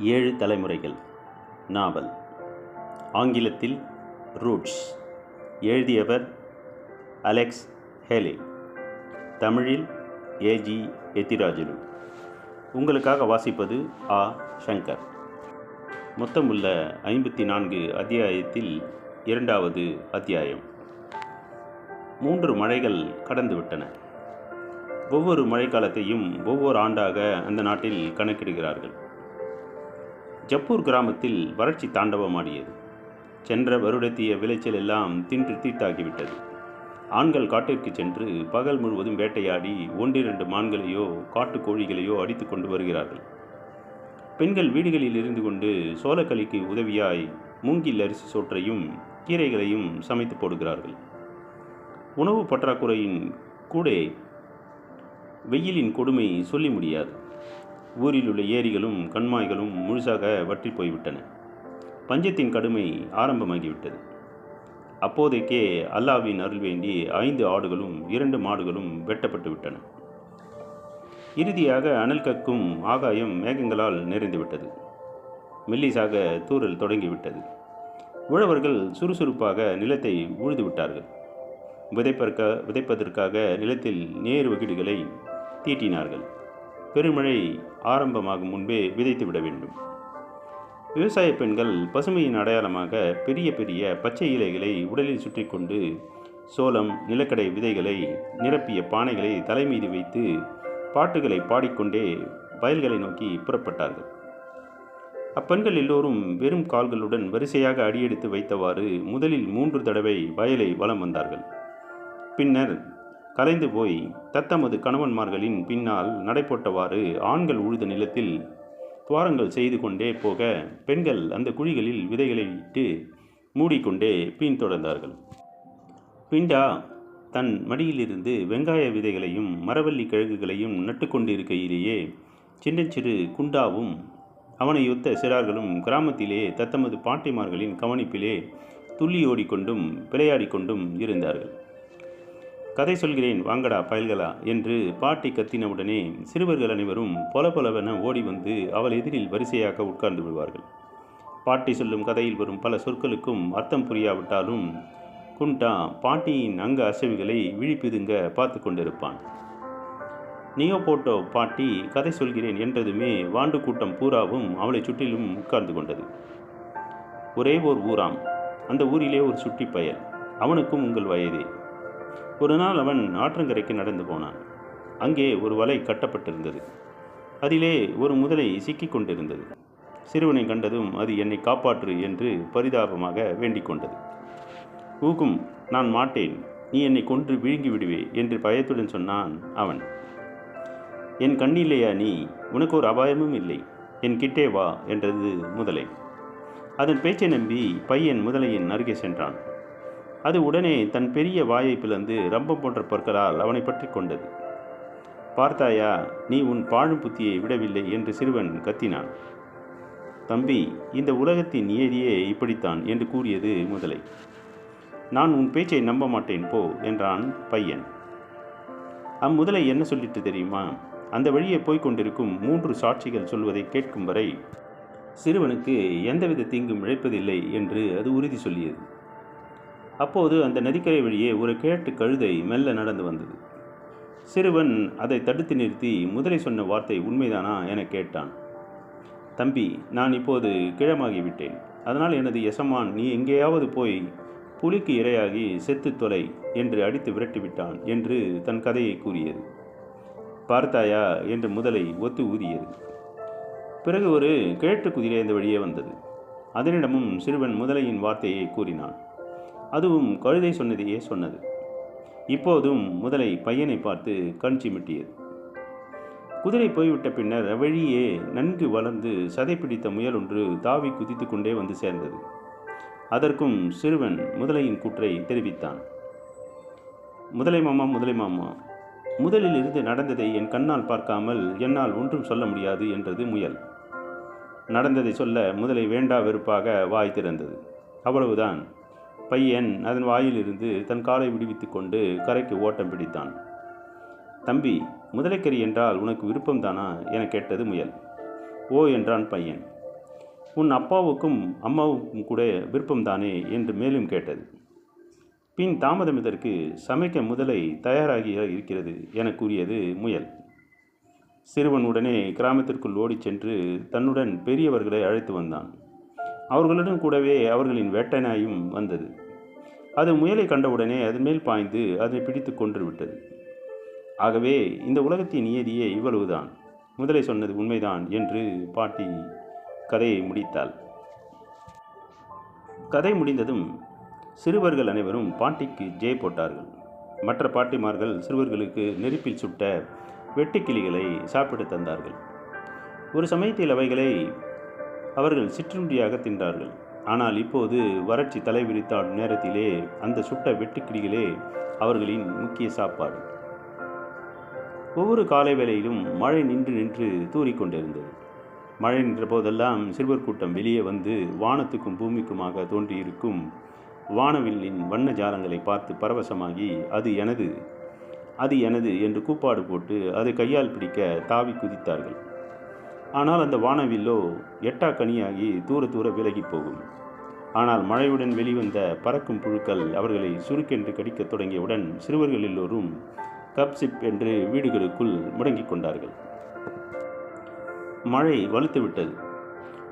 ஏழு தலைமுறைகள். நாவல். ஆங்கிலத்தில் ரூட்ஸ். எழுதியவர் அலெக்ஸ் ஹேலே. தமிழில் ஏஜி எத்திராஜுலு உங்களுக்காக வாசிப்பது ஆ. சங்கர். மொத்தமுள்ள ஐம்பத்தி நான்கு அத்தியாயத்தில் இரண்டாவது அத்தியாயம். மூன்று மழைகள் கடந்துவிட்டன. ஒவ்வொரு மழைக்காலத்தையும் ஒவ்வொரு ஆண்டாக அந்த நாட்டில் கணக்கிடுகிறார்கள். ஜப்பூர் கிராமத்தில் வறட்சி தாண்டவமாடியது. சென்ற வருடத்திய விளைச்சல் எல்லாம் தின்று தீட்டாகிவிட்டது. ஆண்கள் காட்டிற்கு சென்று பகல் முழுவதும் வேட்டையாடி ஒன்றிரண்டு மான்களையோ காட்டு கோழிகளையோ அடித்து கொண்டு வருகிறார்கள். பெண்கள் வீடுகளில் இருந்து கொண்டு சோளக்களிக்கு உதவியாய் மூங்கில் அரிசி சோற்றையும் கீரைகளையும் சமைத்து போடுகிறார்கள். உணவு பற்றாக்குறையின் கூட வெயிலின் கொடுமை சொல்லி முடியாது. ஊரில் உள்ள ஏரிகளும் கண்மாய்களும் முழுசாக வற்றி போய்விட்டன. பஞ்சத்தின் கடுமை ஆரம்பமாகிவிட்டது. அப்போதைக்கே அல்லாவின் அருள் வேண்டி ஐந்து ஆடுகளும் இரண்டு மாடுகளும் வெட்டப்பட்டு விட்டன. இறுதியாக அனல் கக்கும் ஆகாயம் மேகங்களால் நிறைந்துவிட்டது மெல்லிசாக தூறல் தொடங்கிவிட்டது உழவர்கள் சுறுசுறுப்பாக நிலத்தை உழுது விட்டார்கள். விதைப்பற்க விதைப்பதற்காக நிலத்தில் நேர் வகிடுகளை தீட்டினார்கள். பெருமழை ஆரம்பமாகும் முன்பே விதைத்து விட வேண்டும். விவசாய பெண்கள் பசுமையின் அடையாளமாக பெரிய பெரிய பச்சை இலைகளை உடலில் சுற்றி கொண்டு சோளம் நிலக்கடை விதைகளை நிரப்பிய பானைகளை தலைமீது வைத்து பாட்டுகளை பாடிக்கொண்டே வயல்களை நோக்கி புறப்பட்டார்கள். அப்பெண்கள் எல்லோரும் வெறும் கால்களுடன் வரிசையாக அடியெடுத்து வைத்தவாறு முதலில் மூன்று தடவை வயலை வலம் வந்தார்கள். பின்னர் கலைந்து போய் தத்தமது கணவன்மார்களின் பின்னால் நடைபோட்டவாறு ஆண்கள் உழுத நிலத்தில் துவாரங்கள் செய்து கொண்டே போக பெண்கள் அந்த குழிகளில் விதைகளை இட்டு மூடிக்கொண்டே பின்தொடர்ந்தார்கள் பிண்டா தன் மடியிலிருந்து வெங்காய விதைகளையும் மரவள்ளி கிழங்குகளையும் நட்டுக்கொண்டிருக்கையிலேயே சின்னச்சிறு குண்டாவும் அவனையொத்த சிறார்களும் கிராமத்திலே தத்தமது பாட்டிமார்களின் கவனிப்பிலே துள்ளி ஓடிக்கொண்டும் விளையாடிக்கொண்டும் இருந்தார்கள். கதை சொல்கிறேன் வாங்கடா பயல்களா என்று பாட்டி கத்தினவுடனே சிறுவர்கள் அனைவரும் பொல பொலவென ஓடி வந்து அவள் எதிரில் வரிசையாக உட்கார்ந்து விடுவார்கள். பாட்டி சொல்லும் கதையில் வரும் பல சொற்களுக்கும் அர்த்தம் புரியாவிட்டாலும் குண்டா பாட்டியின் அங்க அசைவுகளை விழிப்பிதுங்க பார்த்து கொண்டிருப்பான். நியோபோட்டோ பாட்டி கதை சொல்கிறேன் என்றதுமே வாண்டு கூட்டம் பூராவும் அவளை சுற்றிலும் உட்கார்ந்து கொண்டது. ஒரே ஓர் ஊராம். அந்த ஊரிலே ஒரு சுட்டி பயல் அவனுக்கும் உங்கள் வயதே. ஒரு நாள் அவன் ஆற்றங்கரைக்கு நடந்து போனான். அங்கே ஒரு வலை கட்டப்பட்டிருந்தது. அதிலே ஒரு முதலை சிக்கிக் கொண்டிருந்தது. சிறுவனை கண்டதும் அது என்னை காப்பாற்று என்று பரிதாபமாக வேண்டிக் கொண்டது. ஊகும் நான் மாட்டேன். நீ என்னை கொன்று விழுங்கி விடுவே என்று பயத்துடன் சொன்னான் அவன். என் கண்ணில்லையா நீ? உனக்கு ஒரு அபாயமும் இல்லை. என் கிட்டே வா என்றது முதலை. அதன் பேச்சை நம்பி பையன் முதலையின் அருகே சென்றான். அது உடனே தன் பெரிய வாயை பிளந்து ரம்பம் போன்ற பற்களால் அவனை பற்றி கொண்டது. பார்த்தாயா நீ உன் பாழும் புத்தியை விடவில்லை என்று சிறுவன் கத்தினான். தம்பி இந்த உலகத்தின் நியதியே இப்படித்தான் என்று கூறியது முதலை. நான் உன் பேச்சை நம்ப மாட்டேன் போ என்றான் பையன். அம்முதலை என்ன சொல்லிட்டு தெரியுமா? அந்த வழியே போய்க்கொண்டிருக்கும் மூன்று சாட்சிகள் சொல்வதை கேட்கும் வரை சிறுவனுக்கு எந்தவித தீங்கும் இழைப்பதில்லை என்று அது உறுதி சொல்லியது. அப்போது அந்த நதிக்கரை வழியே ஒரு கேட்டு கழுதை மெல்ல நடந்து வந்தது. சிறுவன் அதை தடுத்து நிறுத்தி முதலை சொன்ன வார்த்தை உண்மைதானா என கேட்டான். தம்பி நான் இப்போது கிழமாகிவிட்டேன் அதனால் எனது எசமான் நீ எங்கேயாவது போய் புலிக்கு இரையாகி செத்து தொலை என்று அடித்து விரட்டிவிட்டான் என்று தன் கதையை கூறியது. பார்த்தாயா என்று முதலை ஒத்து ஊதியது. பிறகு ஒரு கிழட்டு குதிரை அந்த வழியே வந்தது. அதனிடமும் சிறுவன் முதலையின் வார்த்தையை கூறினான். அதுவும் கழுதை சொன்னதையே சொன்னது. இப்போதும் முதலை பையனை பார்த்து கண் சிமிட்டியது. குதிரை போய்விட்ட பின்னர் வழியே நன்கு வளர்ந்து சதை பிடித்த முயல் ஒன்று தாவி குதித்து கொண்டே வந்து சேர்ந்தது. அதற்கும் சிறுவன் முதலையின் கூற்றை தெரிவித்தான். முதலை மாமா முதலை மாமா முதலில் இருந்து நடந்ததை என் கண்ணால் பார்க்காமல் என்னால் ஒன்றும் சொல்ல முடியாது என்றது முயல். நடந்ததை சொல்ல முதலை வேண்டா வெறுப்பாக வாய் திறந்தது. அவ்வளவுதான். பையன் அதன் வாயிலிருந்து தன் காலை விடுவித்து கொண்டு கரைக்கு ஓட்டம் பிடித்தான். தம்பி முதலைக்கறி என்றால் உனக்கு விருப்பம்தானா? என கேட்டது முயல். ஓ என்றான் பையன். உன் அப்பாவுக்கும் அம்மாவுக்கும் கூட விருப்பம்தானே? என்று மேலும் கேட்டது. பின் தாமதம் இதற்கு சமைக்க முதலை தயாராகி இருக்கிறது என கூறியது முயல். சிறுவன் உடனே கிராமத்திற்குள் ஓடிச் சென்று தன்னுடன் பெரியவர்களை அழைத்து வந்தான். அவர்களுடன் கூடவே அவர்களின் வேட்டை நாயும் வந்தது. அது முயலை கண்டவுடனே அதன் மேல் பாய்ந்து அதை பிடித்து கொன்று விட்டது. ஆகவே இந்த உலகத்தின் நியதியே இவ்வளவுதான். முதலை சொன்னது உண்மைதான் என்று பாட்டி கதையை முடித்தாள். கதை முடிந்ததும் சிறுவர்கள் அனைவரும் பாட்டிக்கு ஜெய் போட்டார்கள். மற்ற பாட்டிமார்கள் சிறுவர்களுக்கு நெருப்பில் சுட்ட வெட்டுக்கிளிகளை சாப்பிட்டு தந்தார்கள். ஒரு சமயத்தில் அவைகளை அவர்கள் சிற்றுண்டியாக தின்றார்கள். ஆனால் இப்போது வறட்சி தலைவிரித்தாடும் நேரத்திலே அந்த சுட்ட வெட்டுக்கிளிகளே அவர்களின் முக்கிய சாப்பாடு. ஒவ்வொரு காலை வேளையிலும் மழை நின்று நின்று தூறிக்கொண்டிருந்தது. மழை நின்ற போதெல்லாம் சிறுவர் கூட்டம் வெளியே வந்து வானத்துக்கும் பூமிக்குமாக தோன்றியிருக்கும் வானவில்லின் வண்ண ஜாலங்களை பார்த்து பரவசமாகி அது எனது அது எனது என்று கூப்பாடு போட்டு அதை கையால் பிடிக்க தாவி குதித்தார்கள். ஆனால் அந்த வானவில்லோ எட்டா கனியாகி தூர தூர விலகி போகும். ஆனால் மழையுடன் வெளிவந்த பறக்கும் புழுக்கள் அவர்களை சுருக்கென்று கடிக்கத் தொடங்கியவுடன் சிறுவர்கள் எல்லோரும் கப்சிப் என்று வீடுகளுக்குள் முடங்கிக் கொண்டார்கள். மழை வலுத்துவிட்டது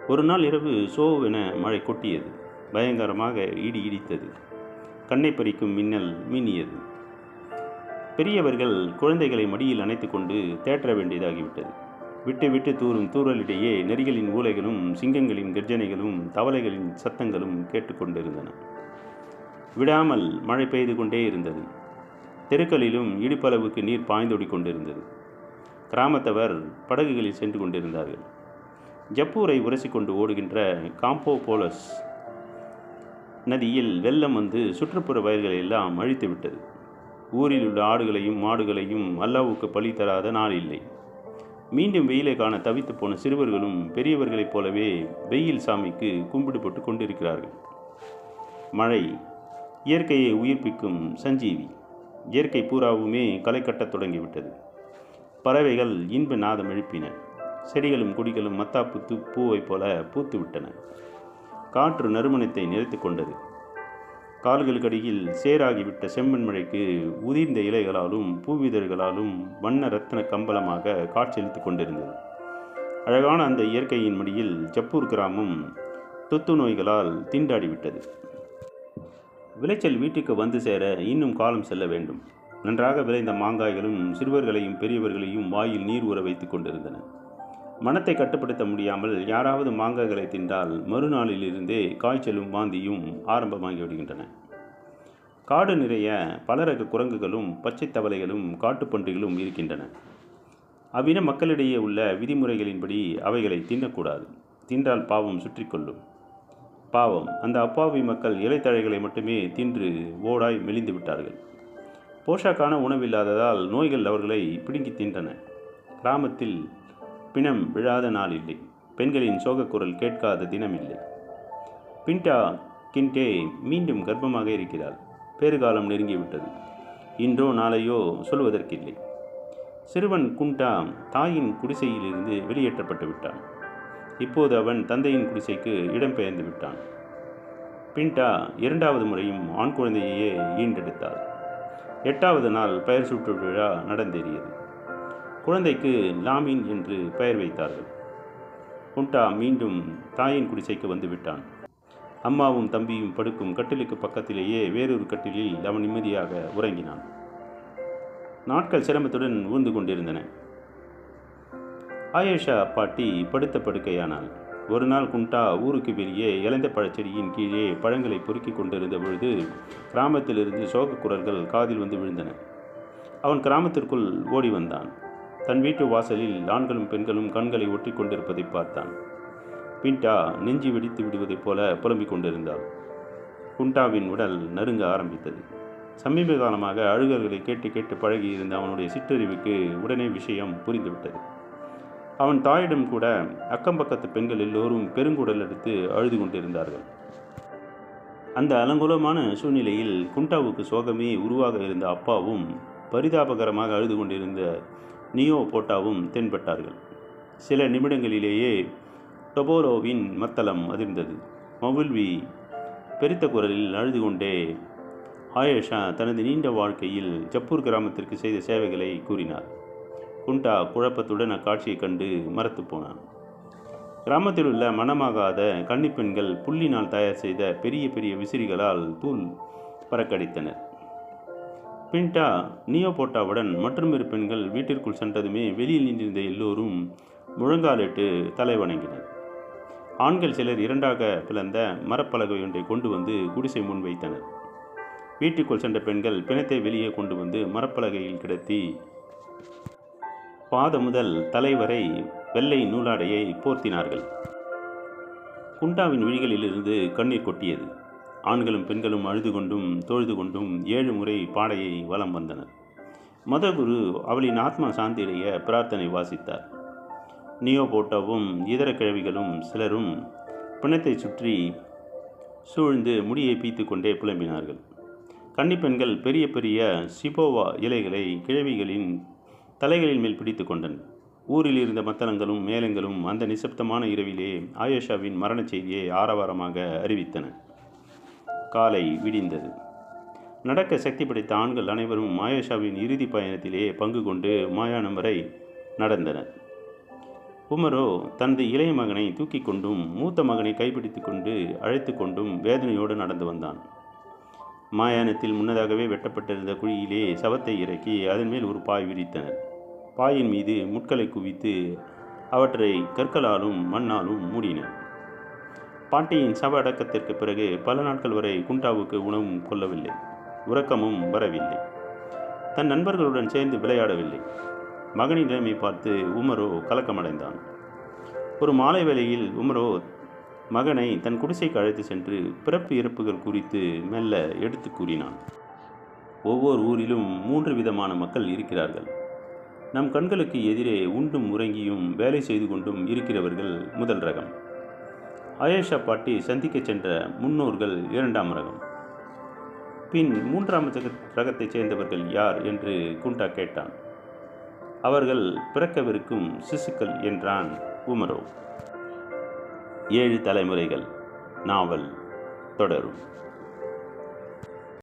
ஒரு நாள் இரவு சோவென மழை கொட்டியது. பயங்கரமாக இடி இடித்தது. கண்ணை பறிக்கும் மின்னல் மின்னியது. பெரியவர்கள் குழந்தைகளை மடியில் அணைத்து கொண்டு தேற்ற வேண்டியதாகிவிட்டது. விட்டு விட்டு தூறும் தூறலிடையே நெறிகளின் ஊலைகளும் சிங்கங்களின் கர்ஜனைகளும் தவளைகளின் சத்தங்களும் கேட்டுக்கொண்டிருந்தன. விடாமல் மழை பெய்து கொண்டே இருந்தது. தெருக்களிலும் இடுப்பளவுக்கு நீர் பாய்ந்தோடி கொண்டிருந்தது. கிராமத்தவர் படகுகளில் சென்று கொண்டிருந்தார்கள். ஜப்பூரை உரசிக்கொண்டு ஓடுகின்ற காம்போ போலஸ் நதியில் வெள்ளம் வந்து சுற்றுப்புற வயல்களை எல்லாம் அழித்து விட்டது ஊரில் உள்ள ஆடுகளையும் மாடுகளையும் அல்லாவுக்கு பழி தராத நாள் இல்லை. மீண்டும் வெயிலை காண தவித்து போன சிறுவர்களும் பெரியவர்களைப் போலவே வெயில் சாமிக்கு கும்பிடு போட்டு கொண்டிருக்கிறார்கள். மழை இயற்கையை உயிர்ப்பிக்கும் சஞ்சீவி. இயற்கை பூராவுமே களை கட்டத் தொடங்கிவிட்டது. பறவைகள் இன்ப நாதம் எழுப்பின. செடிகளும் கொடிகளும் மத்தாப்பு தூ பூவைப் போல பூத்து விட்டன காற்று நறுமணத்தை நிறைத்து கொண்டது. கால்களுக்கடியில் சேராகிவிட்ட செம்மண் மழைக்கு உதிர்ந்த இலைகளாலும் பூவிதழ்களாலும் வண்ண ரத்தன கம்பளமாக காட்சியளித்து கொண்டிருந்தது. அழகான அந்த இயற்கையின் மடியில் ஜப்பூர் கிராமம் தொத்து நோய்களால் திண்டாடிவிட்டது. விளைச்சல் வீட்டுக்கு வந்து சேர இன்னும் காலம் செல்ல வேண்டும். நன்றாக விளைந்த மாங்காய்களும் சிறுவர்களையும் பெரியவர்களையும் வாயில் நீர் ஊற வைத்து கொண்டிருந்தன. மனத்தை கட்டுப்படுத்த முடியாமல் யாராவது மாங்காய்களை தின்றால் மறுநாளிலிருந்தே காய்ச்சலும் வாந்தியும் ஆரம்பமாகி விடுகின்றன. காடு நிறைய பலரக குரங்குகளும் பச்சை தவளைகளும் காட்டுப்பன்றிகளும் இருக்கின்றன. அவ்வின மக்களிடையே உள்ள விதிமுறைகளின்படி அவைகளை தின்னக்கூடாது. தின்றால் பாவம் சுற்றி கொள்ளும் பாவம் அந்த அப்பாவி மக்கள் இலைத்தழைகளை மட்டுமே தின்று ஓடாய் மெலிந்து விட்டார்கள். போஷாக்கான உணவில்லாததால் நோய்கள் அவர்களை பிடுங்கி தின்றன. கிராமத்தில் பிணம் விழாத நாள் இல்லை பெண்களின் சோகக்குரல் கேட்காத தினம் இல்லை பின்டா கின்டே மீண்டும் கர்ப்பமாக இருக்கிறாள். பேறுகாலம் நெருங்கிவிட்டது. இன்றோ நாளையோ சொல்வதற்கில்லை. சிறுவன் குண்டா தாயின் குடிசையிலிருந்து வெளியேற்றப்பட்டு விட்டான். இப்போது அவன் தந்தையின் குடிசைக்கு இடம்பெயர்ந்து விட்டான். பின்டா இரண்டாவது முறையும் ஆண் குழந்தையையே ஈண்டெடுத்தாள் எட்டாவது நாள் பெயர் சுற்று விழா நடந்தேறியது. குழந்தைக்கு லாமின் என்று பெயர் வைத்தார்கள். குண்டா மீண்டும் தாயின் குடிசைக்கு வந்து விட்டான். அம்மாவும் தம்பியும் படுக்கும் கட்டிலுக்கு பக்கத்திலேயே வேறொரு கட்டிலில் அவன் நிம்மதியாக உறங்கினான். நாட்கள் சிரமத்துடன் ஊர்ந்து கொண்டிருந்தன. ஆயேஷா பாட்டி படுத்த படுக்கையானாள். ஒரு நாள் குண்டா ஊருக்கு வெளியே இளைந்த பழச்செடியின் கீழே பழங்களை பொறுக்கி கொண்டிருந்த பொழுது கிராமத்திலிருந்து சோக குரல்கள் காதில் வந்து விழுந்தன. அவன் கிராமத்திற்குள் ஓடி வந்தான். தன் வீட்டு வாசலில் ஆண்களும் பெண்களும் கண்களை ஒட்டி கொண்டிருப்பதை பார்த்தான். பின்டா நெஞ்சு வெடித்து விடுவதைப் போல புலம்பிக் கொண்டிருந்தாள். குண்டாவின் உடல் நறுங்க ஆரம்பித்தது. சமீப காலமாக அழுகல்களை கேட்டு கேட்டு பழகி இருந்த அவனுடைய சிற்றறிவுக்கு உடனே விஷயம் புரிந்துவிட்டது. அவன் தாயிடம் கூட அக்கம் பக்கத்து பெண்கள் எல்லோரும் பெருங்குடல் எடுத்து அழுது கொண்டிருந்தார்கள். அந்த அலங்கோலமான சூழ்நிலையில் குண்டாவுக்கு சோகமே உருவாக இருந்த அப்பாவும் பரிதாபகரமாக அழுது கொண்டிருந்த நியோ போட்டாவும் தென்பட்டார்கள். சில நிமிடங்களிலேயே டொபோரோவின் மத்தளம் அதிர்ந்தது. மவுல்வி பெருத்த குரலில் அழுது கொண்டே ஆயேஷா தனது நீண்ட வாழ்க்கையில் ஜப்பூர் கிராமத்திற்கு செய்த சேவைகளை கூறினார். குண்டா குழப்பத்துடன் அக்காட்சியைக் கண்டு மறத்து போனான். கிராமத்தில் உள்ள மனமாகாத கன்னிப்பெண்கள் புள்ளினால் தயார் செய்த பெரிய பெரிய விசிறிகளால் தூள் பறக்கடித்தனர். பின்டா நியோபோட்டாவுடன் மற்றும் இரு பெண்கள் வீட்டிற்குள் சென்றதுமே வெளியில் நின்றிருந்த எல்லோரும் முழங்காலிட்டு தலை வணங்கினர் ஆண்கள் சிலர் இரண்டாக பிளந்த மரப்பலகை ஒன்றை கொண்டு வந்து குடிசை முன் வைத்தனர். வீட்டுக்குள் சென்ற பெண்கள் பிணத்தை வெளியே கொண்டு வந்து மரப்பலகையில் கிடத்தி பாத முதல் தலை வரை வெள்ளை நூலாடையை போர்த்தினார்கள். குண்டாவின் விழிகளிலிருந்து கண்ணீர் கொட்டியது. ஆண்களும் பெண்களும் அழுது கொண்டும் தொழுது கொண்டும் ஏழு முறை பாடையை வலம் வந்தனர். மதகுரு அவளின் ஆத்மா சாந்தியடைய பிரார்த்தனை வாசித்தார். நியோபோட்டோவும் இதர கிழவிகளும் சிலரும் பிணத்தை சுற்றி சூழ்ந்து முடியை பீத்து கொண்டே புலம்பினார்கள் கன்னிப்பெண்கள் பெரிய பெரிய சிபோவா இலைகளை கிழவிகளின் தலைகளின் மேல் பிடித்து கொண்டன ஊரில் இருந்த மத்தளங்களும் மேளங்களும் அந்த நிசப்தமான இரவிலே ஆயேஷாவின் மரணச் செய்தியை ஆரவாரமாக அறிவித்தன. காலை விடிந்தது. நடக்க சக்தி படைத்த ஆண்கள் அனைவரும் மாயாஷாவின் இறுதி பயணத்திலே பங்கு கொண்டு மாயானம் வரை நடந்தனர். உமரோ தனது இளைய மகனை தூக்கி கொண்டும் மூத்த மகனை கைப்பிடித்து கொண்டு அழைத்து கொண்டும் வேதனையோடு நடந்து வந்தான். மாயானத்தில் முன்னதாகவே வெட்டப்பட்டிருந்த குழியிலே சவத்தை இறக்கி அதன் மேல் ஒரு பாய் விரித்தனர். பாயின் மீது முட்களை குவித்து அவற்றை கற்களாலும் மண்ணாலும் மூடினர். பாட்டியின் சவ அடக்கத்திற்கு பிறகு பல நாட்கள் வரை குண்டாவுக்கு உணவும் கொள்ளவில்லை. உறக்கமும் வரவில்லை. தன் நண்பர்களுடன் சேர்ந்து விளையாடவில்லை. மகனின் நிலைமை பார்த்து உமரோ கலக்கமடைந்தான். ஒரு மாலை வேளையில் உமரோ மகனை தன் குடிசைக்கு அழைத்து சென்று பிறப்பு இறப்புகள் குறித்து மெல்ல எடுத்து கூறினான். ஒவ்வொரு ஊரிலும் மூன்று விதமான மக்கள் இருக்கிறார்கள். நம் கண்களுக்கு எதிரே உண்டும் உறங்கியும் வேலை செய்து கொண்டும் இருக்கிறவர்கள் முதல் ரகம். அயேஷா பாட்டி சந்திக்கச் சென்ற முன்னோர்கள் இரண்டாம் ரகம். பின் மூன்றாம் ஜக- ரகத்தைச் சேர்ந்தவர்கள் யார் என்று குண்டா கேட்டான். அவர்கள் பிறக்கவிருக்கும் சிசுக்கள் என்றான் உமரோ. ஏழு தலைமுறைகள் நாவல் தொடரும்.